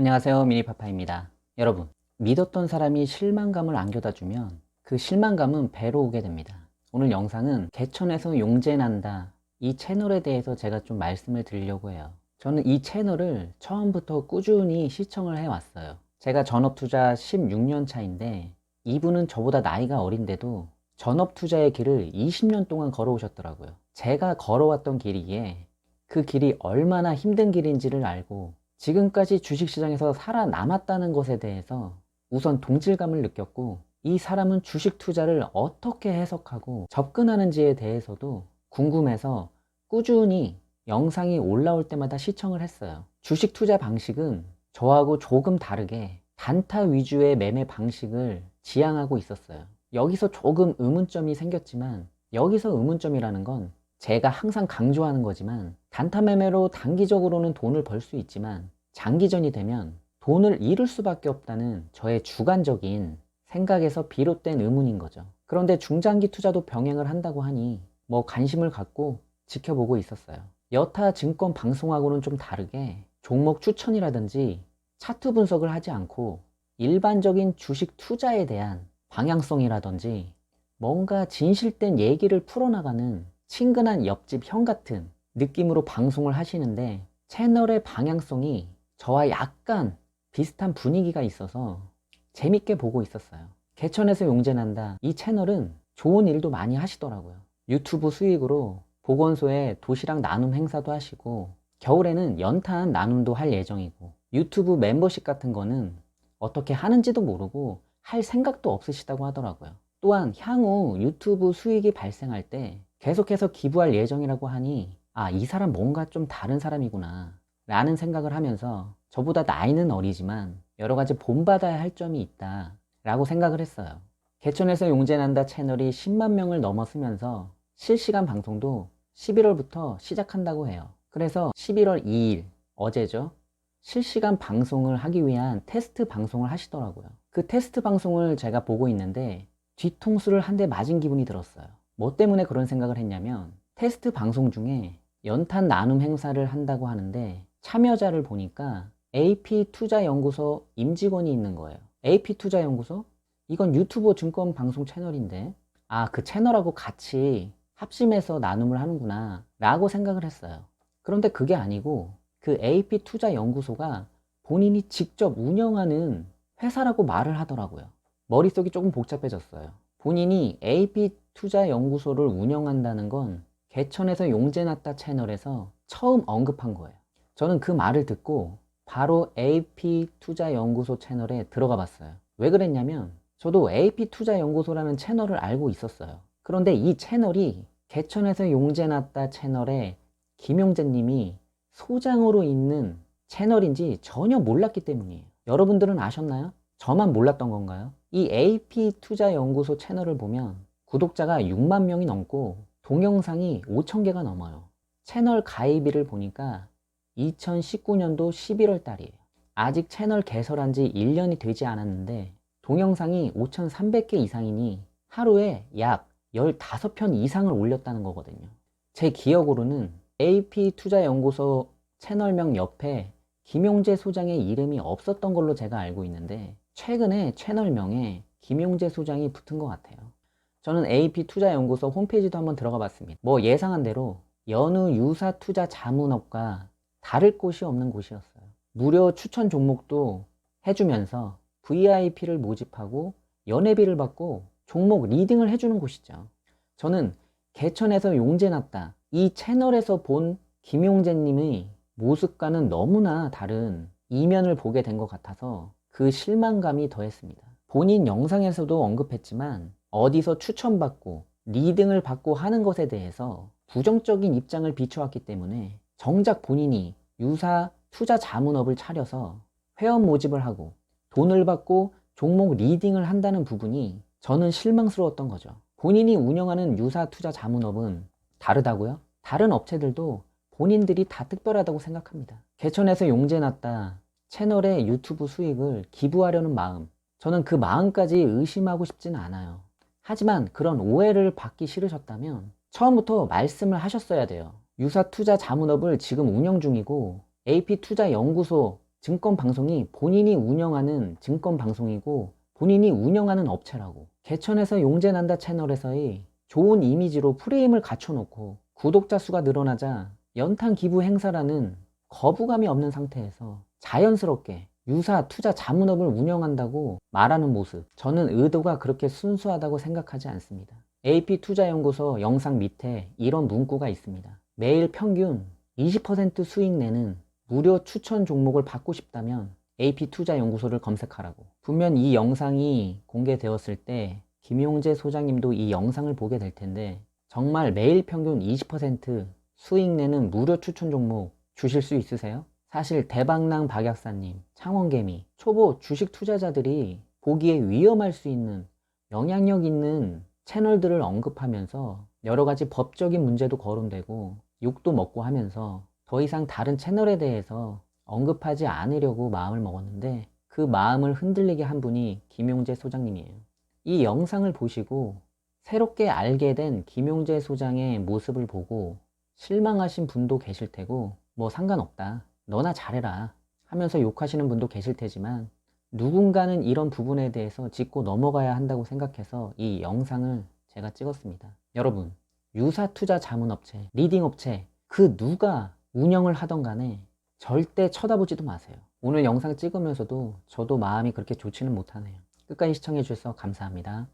안녕하세요 미니파파입니다. 여러분 믿었던 사람이 실망감을 안겨다 주면 그 실망감은 배로 오게 됩니다. 오늘 영상은 개천에서 용재난다. 이 채널에 대해서 제가 좀 말씀을 드리려고 해요. 저는 이 채널을 처음부터 꾸준히 시청을 해왔어요. 제가 전업투자 16년 차인데 이분은 저보다 나이가 어린데도 전업투자의 길을 20년 동안 걸어오셨더라고요. 제가 걸어왔던 길이기에 그 길이 얼마나 힘든 길인지를 알고 지금까지 주식시장에서 살아남았다는 것에 대해서 우선 동질감을 느꼈고 이 사람은 주식 투자를 어떻게 해석하고 접근하는지에 대해서도 궁금해서 꾸준히 영상이 올라올 때마다 시청을 했어요. 주식 투자 방식은 저하고 조금 다르게 단타 위주의 매매 방식을 지향하고 있었어요. 여기서 조금 의문점이 생겼지만 여기서 의문점이라는 건 제가 항상 강조하는 거지만 단타 매매로 단기적으로는 돈을 벌 수 있지만 장기전이 되면 돈을 잃을 수밖에 없다는 저의 주관적인 생각에서 비롯된 의문인 거죠. 그런데 중장기 투자도 병행을 한다고 하니 뭐 관심을 갖고 지켜보고 있었어요. 여타 증권 방송하고는 좀 다르게 종목 추천이라든지 차트 분석을 하지 않고 일반적인 주식 투자에 대한 방향성이라든지 뭔가 진실된 얘기를 풀어나가는 친근한 옆집 형 같은 느낌으로 방송을 하시는데 채널의 방향성이 저와 약간 비슷한 분위기가 있어서 재밌게 보고 있었어요. 개천에서 용재난다. 이 채널은 좋은 일도 많이 하시더라고요. 유튜브 수익으로 보건소에 도시락 나눔 행사도 하시고 겨울에는 연탄 나눔도 할 예정이고 유튜브 멤버십 같은 거는 어떻게 하는지도 모르고 할 생각도 없으시다고 하더라고요. 또한 향후 유튜브 수익이 발생할 때 계속해서 기부할 예정이라고 하니 아, 이 사람 뭔가 좀 다른 사람이구나 라는 생각을 하면서 저보다 나이는 어리지만 여러 가지 본받아야 할 점이 있다 라고 생각을 했어요. 개천에서 용재난다 채널이 10만 명을 넘어서면서 실시간 방송도 11월부터 시작한다고 해요. 그래서 11월 2일, 어제죠. 실시간 방송을 하기 위한 테스트 방송을 하시더라고요. 그 테스트 방송을 제가 보고 있는데 뒤통수를 한 대 맞은 기분이 들었어요. 뭐 때문에 그런 생각을 했냐면 테스트 방송 중에 연탄 나눔 행사를 한다고 하는데 참여자를 보니까 AP투자연구소 임직원이 있는 거예요. AP투자연구소? 이건 유튜브 증권 방송 채널인데 아 그 채널하고 같이 합심해서 나눔을 하는구나 라고 생각을 했어요. 그런데 그게 아니고 그 AP투자연구소가 본인이 직접 운영하는 회사라고 말을 하더라고요. 머릿속이 조금 복잡해졌어요. 본인이 AP 투자연구소를 운영한다는 건 개천에서 용재났다 채널에서 처음 언급한 거예요. 저는 그 말을 듣고 바로 AP투자연구소 채널에 들어가 봤어요. 왜 그랬냐면 저도 AP투자연구소라는 채널을 알고 있었어요. 그런데 이 채널이 개천에서 용재났다 채널에 김용재 님이 소장으로 있는 채널인지 전혀 몰랐기 때문이에요. 여러분들은 아셨나요? 저만 몰랐던 건가요? 이 AP투자연구소 채널을 보면 구독자가 6만 명이 넘고 동영상이 5천 개가 넘어요. 채널 가입일을 보니까 2019년도 11월 달이에요. 아직 채널 개설한 지 1년이 되지 않았는데 동영상이 5,300개 이상이니 하루에 약 15편 이상을 올렸다는 거거든요. 제 기억으로는 AP투자연구소 채널명 옆에 김용재 소장의 이름이 없었던 걸로 제가 알고 있는데 최근에 채널명에 김용재 소장이 붙은 것 같아요. 저는 AP투자연구소 홈페이지도 한번 들어가 봤습니다. 뭐 예상한 대로 연우 유사 투자 자문업과 다를 곳이 없는 곳이었어요. 무료 추천 종목도 해주면서 VIP를 모집하고 연회비를 받고 종목 리딩을 해주는 곳이죠. 저는 개천에서 용재 났다. 이 채널에서 본 김용재님의 모습과는 너무나 다른 이면을 보게 된 것 같아서 그 실망감이 더했습니다. 본인 영상에서도 언급했지만 어디서 추천받고 리딩을 받고 하는 것에 대해서 부정적인 입장을 비춰왔기 때문에 정작 본인이 유사 투자 자문업을 차려서 회원 모집을 하고 돈을 받고 종목 리딩을 한다는 부분이 저는 실망스러웠던 거죠. 본인이 운영하는 유사 투자 자문업은 다르다고요? 다른 업체들도 본인들이 다 특별하다고 생각합니다. 개천에서 용재 났다 채널의 유튜브 수익을 기부하려는 마음, 저는 그 마음까지 의심하고 싶지는 않아요. 하지만 그런 오해를 받기 싫으셨다면 처음부터 말씀을 하셨어야 돼요. 유사 투자 자문업을 지금 운영 중이고 AP 투자 연구소 증권 방송이 본인이 운영하는 증권 방송이고 본인이 운영하는 업체라고. 개천에서 용재난다 채널에서의 좋은 이미지로 프레임을 갖춰놓고 구독자 수가 늘어나자 연탄 기부 행사라는 거부감이 없는 상태에서 자연스럽게 유사 투자 자문업을 운영한다고 말하는 모습. 저는 의도가 그렇게 순수하다고 생각하지 않습니다. AP 투자연구소 영상 밑에 이런 문구가 있습니다. 매일 평균 20% 수익 내는 무료 추천 종목을 받고 싶다면 AP 투자연구소를 검색하라고. 분명 이 영상이 공개되었을 때 김용재 소장님도 이 영상을 보게 될 텐데 정말 매일 평균 20% 수익 내는 무료 추천 종목 주실 수 있으세요? 사실 대박남 박약사님, 창원개미, 초보 주식 투자자들이 보기에 위험할 수 있는 영향력 있는 채널들을 언급하면서 여러 가지 법적인 문제도 거론되고 욕도 먹고 하면서 더 이상 다른 채널에 대해서 언급하지 않으려고 마음을 먹었는데 그 마음을 흔들리게 한 분이 김용재 소장님이에요. 이 영상을 보시고 새롭게 알게 된 김용재 소장의 모습을 보고 실망하신 분도 계실 테고 뭐 상관없다. 너나 잘해라. 하면서 욕하시는 분도 계실 테지만 누군가는 이런 부분에 대해서 짚고 넘어가야 한다고 생각해서 이 영상을 제가 찍었습니다. 여러분, 유사 투자 자문업체, 리딩업체, 그 누가 운영을 하던 간에 절대 쳐다보지도 마세요. 오늘 영상 찍으면서도 저도 마음이 그렇게 좋지는 못하네요. 끝까지 시청해 주셔서 감사합니다.